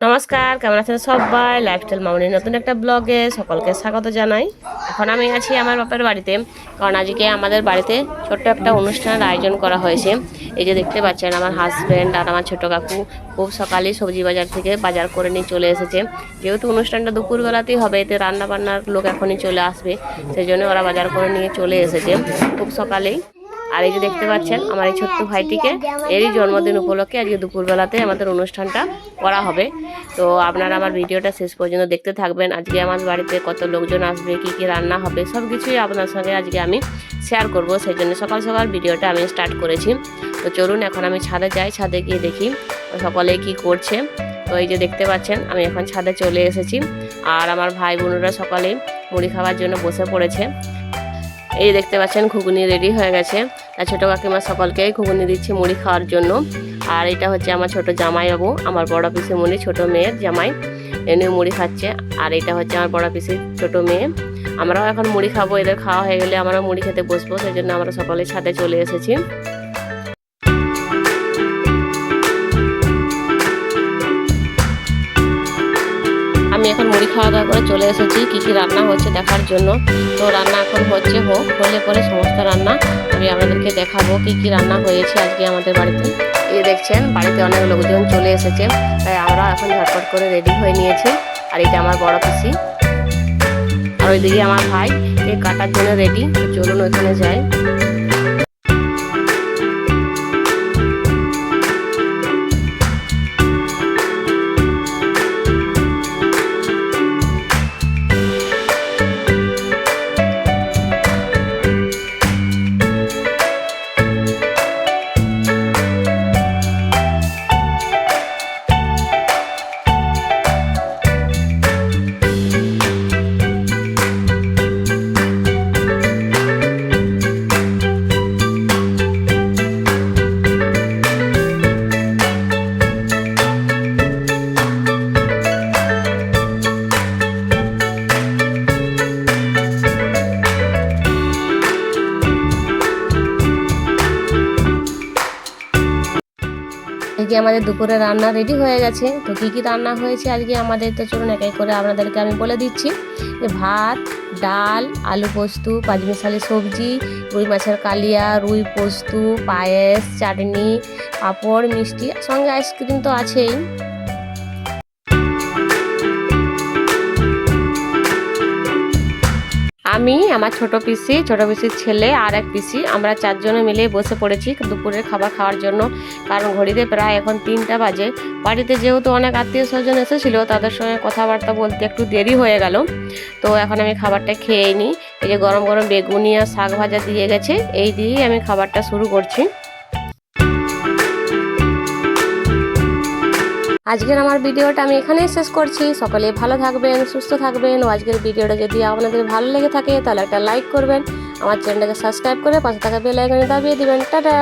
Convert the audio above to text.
নমস্কার, কেমন আছেন সবাই? লাইফস্টাইল মামনির নতুন একটা ব্লগে সকলকে স্বাগত জানাই। এখন আমি আছি আমার বাপের বাড়িতে, কারণ আজকে আমাদের বাড়িতে ছোট্ট একটা অনুষ্ঠানের আয়োজন করা হয়েছে। এই যে দেখতে পাচ্ছেন, আমার হাজব্যান্ড আর আমার ছোট কাকু খুব সকালেই সবজি বাজার থেকে বাজার করে নিয়ে চলে এসেছে। যেহেতু অনুষ্ঠানটা দুপুরবেলাতেই হবে, এতে রান্নাবান্নার লোক এখনই চলে আসবে সেই জন্য ওরা বাজার করে নিয়ে চলে এসেছে। খুব সকালেই আর এই যে দেখতে পাচ্ছেন আমার এই ছোট্ট ভাইটিকে এরই জন্মদিন উপলক্ষে আজকে দুপুরবেলাতে আমাদের অনুষ্ঠানটা করা হবে। তো আপনারা আমার ভিডিওটা শেষ পর্যন্ত দেখতে থাকবেন। আজকে আমার বাড়িতে কত লোকজন আসবে, কি কি রান্না হবে সব কিছুই আপনার সঙ্গে আজকে আমি শেয়ার করব। সেই জন্য সকাল সকাল ভিডিওটা আমি স্টার্ট করেছি। তো চলুন, এখন আমি ছাদে যাই। ছাদে গিয়ে দেখি সকলে কি করছে। তো এই যে দেখতে পাচ্ছেন, আমি এখন ছাদে চলে এসেছি। আর আমার ভাই বোনেরা সকালে মুড়ি খাওয়ার জন্য বসে পড়েছে। এই দেখতে পাচ্ছেন, ঘুগনি রেডি হয়ে গেছে। আর ছোটো কাকিমা সকলকে ঘুগনি দিচ্ছি মুড়ি খাওয়ার জন্য। আর এটা হচ্ছে আমার ছোট জামাইবাবু, আমার বড় পিসি মুড়ি ছোট মেয়ের জামাই। এনে মুড়ি খাচ্ছে। আর এটা হচ্ছে আমার বড় পিসির ছোট মেয়ে। আমরাও এখন মুড়ি খাব, এদের খাওয়া হয়ে গেলে আমরাও মুড়ি খেতে বসবো। সেই জন্য আমরা সকলের ছাদে চলে এসেছি। এখন মুড়ি খাওয়া দাওয়া করে চলে এসেছি। কী কী রান্না হচ্ছে দেখার জন্য। তো রান্না এখন হচ্ছে হোক, হলে পরে সমস্ত রান্না আমি আপনাদেরকে দেখাবো কী কী রান্না হয়েছে আজকে আমাদের বাড়িতে। এই দেখছেন, বাড়িতে অনেক লোকজন চলে এসেছে। তাই আমরা এখন ঝটপট করে রেডি হয়ে নিয়েছি। আর এটা আমার বড় পিসি। আর ওইদিকে আমার ভাই, এই কাটার জন্য রেডি। চলুন ওইখানে যাই। আজকে আমাদের দুপুরে রান্না রেডি হয়ে গেছে, তো কী কী রান্না হয়েছে আজকে আমাদের? তো চলুন এক এক করে আপনাদেরকে আমি বলে দিচ্ছি। যে ভাত, ডাল, আলু পোস্ত, পাঁচমিশালি সবজি, রুই মাছের কালিয়া, রুই পোস্ত, পায়েস, চাটনি, পাঁপড়, মিষ্টি, সঙ্গে আইসক্রিম তো আছেই। আমি, আমার ছোট পিসি, ছোট পিসির ছেলে আর এক পিসি। আমরা চারজনে মিলে বসে পড়েছি দুপুরের খাবার খাওয়ার জন্য। কারণ ঘড়িতে প্রায় এখন তিনটা বাজে। বাড়িতে যেহেতু অনেক আত্মীয় স্বজন এসেছিল, তাদের সঙ্গে কথাবার্তা বলতে একটু দেরি হয়ে গেল। তো এখন আমি খাবারটা খেয়ে নিই। এই যে গরম গরম বেগুনি আর শাক ভাজা দিয়ে গেছে, এই দিয়েই আমি খাবারটা শুরু করছি। আজকের আমার ভিডিওটা আমি এখানেই শেষ করছি। সকলে ভালো থাকবেন, সুস্থ থাকবেন ও আজকের ভিডিওটা যদি আপনাদের ভালো লেগে থাকে তাহলে একটা লাইক করবেন। আমার চ্যানেলটাকে সাবস্ক্রাইব করে পাশে থাকা বেল আইকনে দাবিয়ে দেবেন। টাটা!